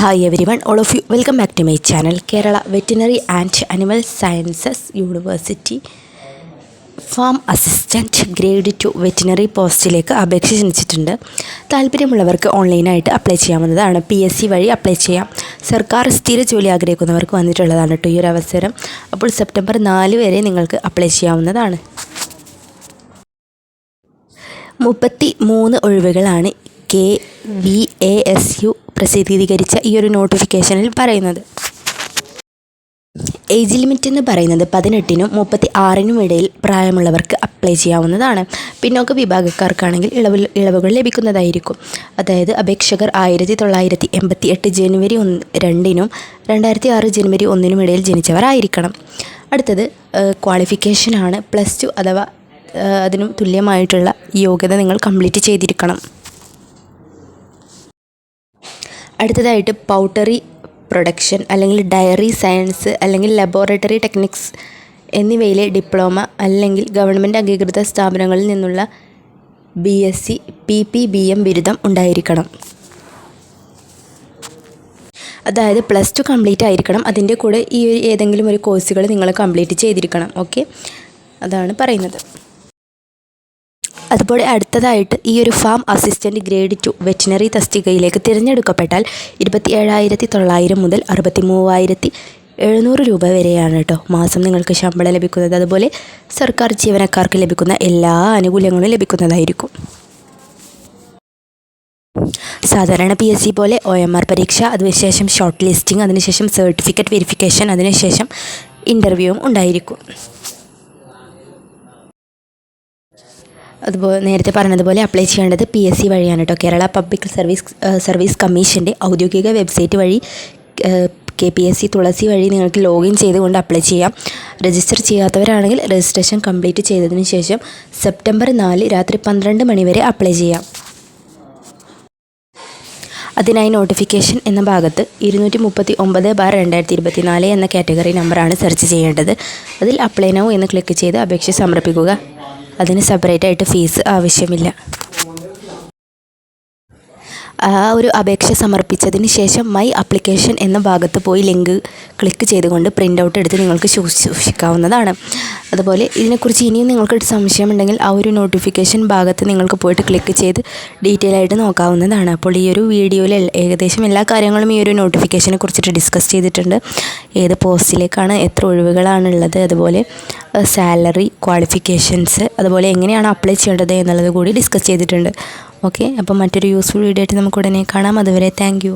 Hi everyone all of you welcome back to my channel Kerala veterinary and animal sciences university farm assistant grade two veterinary പോസ്റ്റിലേക്ക് അപേക്ഷ ക്ഷണിച്ചിട്ടുണ്ട്. താല്പര്യമുള്ളവർക്ക് ഓൺലൈനായിട്ട് apply ചെയ്യാവുന്നതാണ്. P S C വഴി apply ചെയ്യാം. സർക്കാർ സ്ഥിര ജോലി ആഗ്രഹിക്കുന്നവർക്ക് വന്നിട്ടുള്ളതാണ് കേട്ടോ ഈ ഒരു അവസരം. അപ്പോൾ സെപ്റ്റംബർ നാല് വരെ നിങ്ങൾക്ക് അപ്ലൈ ചെയ്യാവുന്നതാണ്. മുപ്പത്തി മൂന്ന് ഒഴിവുകളാണ് K V A S U പ്രസിദ്ധീകരിച്ച ഈ ഒരു നോട്ടിഫിക്കേഷനിൽ പറയുന്നത്. ഏജ് ലിമിറ്റ് എന്ന് പറയുന്നത് പതിനെട്ടിനും മുപ്പത്തി ആറിനും ഇടയിൽ പ്രായമുള്ളവർക്ക് അപ്ലൈ ചെയ്യാവുന്നതാണ്. പിന്നോക്ക വിഭാഗക്കാർക്കാണെങ്കിൽ ഇളവ് ഇളവുകൾ ലഭിക്കുന്നതായിരിക്കും. അതായത് അപേക്ഷകർ ആയിരത്തി തൊള്ളായിരത്തി എൺപത്തി എട്ട് ജനുവരി ഒന്ന് രണ്ടിനും രണ്ടായിരത്തി ആറ് ജനുവരി ഒന്നിനും ഇടയിൽ ജനിച്ചവർ ആയിരിക്കണം. അടുത്തത് ക്വാളിഫിക്കേഷനാണ് പ്ലസ് ടു അഥവാ അതിനും തുല്യമായിട്ടുള്ള യോഗ്യത നിങ്ങൾ കംപ്ലീറ്റ് ചെയ്തിരിക്കണം. അടുത്തതായിട്ട് പൗട്ടറി പ്രൊഡക്ഷൻ അല്ലെങ്കിൽ ഡയറി സയൻസ് അല്ലെങ്കിൽ ലബോറട്ടറി ടെക്നിക്സ് എന്നിവയിലെ ഡിപ്ലോമ അല്ലെങ്കിൽ ഗവൺമെന്റ് അംഗീകൃത സ്ഥാപനങ്ങളിൽ നിന്നുള്ള B S C P P B M ബിരുദം ഉണ്ടായിരിക്കണം. അതായത് പ്ലസ് ടു കംപ്ലീറ്റ് ആയിരിക്കണം. അതിന്റെ കൂടെ ഈ ഏതെങ്കിലും ഒരു കോഴ്സുകൾ നിങ്ങൾ കംപ്ലീറ്റ് ചെയ്തിരിക്കണം. ഓക്കെ അതാണ് പറയുന്നത്. അതുപോലെ അടുത്തതായിട്ട് ഈ ഒരു farm assistant grade two veterinary തസ്തികയിലേക്ക് തിരഞ്ഞെടുക്കപ്പെട്ടാൽ ഇരുപത്തി ഏഴായിരത്തി തൊള്ളായിരം മുതൽ അറുപത്തി മൂവായിരത്തി എഴുന്നൂറ് രൂപ വരെയാണ് കേട്ടോ മാസം നിങ്ങൾക്ക് ശമ്പളം ലഭിക്കുന്നത്. അതുപോലെ സർക്കാർ ജീവനക്കാർക്ക് ലഭിക്കുന്ന എല്ലാ ആനുകൂല്യങ്ങളും ലഭിക്കുന്നതായിരിക്കും. സാധാരണ പി എസ് സി പോലെ ഒ എം ആർ പരീക്ഷ അതിനുശേഷം ഷോർട്ട് ലിസ്റ്റിംഗ് അതിനുശേഷം സർട്ടിഫിക്കറ്റ് വെരിഫിക്കേഷൻ അതിനുശേഷം ഇന്റർവ്യൂവും ഉണ്ടായിരിക്കും. അതുപോലെ നേരത്തെ പറഞ്ഞതുപോലെ അപ്ലൈ ചെയ്യേണ്ടത് പി എസ് സി വഴിയാണ് കേട്ടോ കേരള പബ്ലിക് സർവീസ് സർവീസ് കമ്മീഷന്റെ ഔദ്യോഗിക വെബ്സൈറ്റ് വഴി K P S C Thulasi വഴി നിങ്ങൾക്ക് ലോഗിൻ ചെയ്തുകൊണ്ട് അപ്ലൈ ചെയ്യാം. രജിസ്റ്റർ ചെയ്യാത്തവരാണെങ്കിൽ രജിസ്ട്രേഷൻ കംപ്ലീറ്റ് ചെയ്തതിന് ശേഷം സെപ്റ്റംബർ നാല് രാത്രി പന്ത്രണ്ട് മണിവരെ അപ്ലൈ ചെയ്യാം. അതിനായി നോട്ടിഫിക്കേഷൻ എന്ന ഭാഗത്ത് ഇരുന്നൂറ്റി മുപ്പത്തി ഒമ്പത് ബാർ രണ്ടായിരത്തി ഇരുപത്തി നാല് എന്ന കാറ്റഗറി നമ്പറാണ് സെർച്ച് ചെയ്യേണ്ടത്. അതിൽ അപ്ലൈ നൗ എന്ന് ക്ലിക്ക് ചെയ്ത് അപേക്ഷ സമർപ്പിക്കുക. അതിന് സെപ്പറേറ്റായിട്ട് ഫീസ് ആവശ്യമില്ല. ആ ഒരു അപേക്ഷ സമർപ്പിച്ചതിന് ശേഷം മൈ ആപ്ലിക്കേഷൻ എന്ന ഭാഗത്ത് പോയി ലിങ്ക് ക്ലിക്ക് ചെയ്തുകൊണ്ട് പ്രിന്റ് ഔട്ട് എടുത്ത് നിങ്ങൾക്ക് സൂക്ഷിക്കാവുന്നതാണ്. അതുപോലെ ഇതിനെക്കുറിച്ച് ഇനിയും നിങ്ങൾക്ക് സംശയമുണ്ടെങ്കിൽ ആ ഒരു നോട്ടിഫിക്കേഷൻ ഭാഗത്ത് നിങ്ങൾക്ക് പോയിട്ട് ക്ലിക്ക് ചെയ്ത് ഡീറ്റെയിൽ ആയിട്ട് നോക്കാവുന്നതാണ്. അപ്പോൾ ഈ ഒരു വീഡിയോയിൽ ഏകദേശം എല്ലാ കാര്യങ്ങളും ഈ ഒരു നോട്ടിഫിക്കേഷനെ കുറിച്ചിട്ട് ഡിസ്കസ് ചെയ്തിട്ടുണ്ട്. ഏത് പോസ്റ്റിലേക്കാണ് എത്ര ഒഴിവുകളാണുള്ളത് അതുപോലെ സാലറി ക്വാളിഫിക്കേഷൻസ് അതുപോലെ എങ്ങനെയാണ് അപ്ലൈ ചെയ്യേണ്ടത് എന്നുള്ളത് കൂടി ഡിസ്കസ് ചെയ്തിട്ടുണ്ട്. ഓക്കെ അപ്പോൾ മറ്റൊരു യൂസ്ഫുൾ വീഡിയോ ആയിട്ട് നമുക്ക് ഉടനെ കാണാം. അതുവരെ താങ്ക്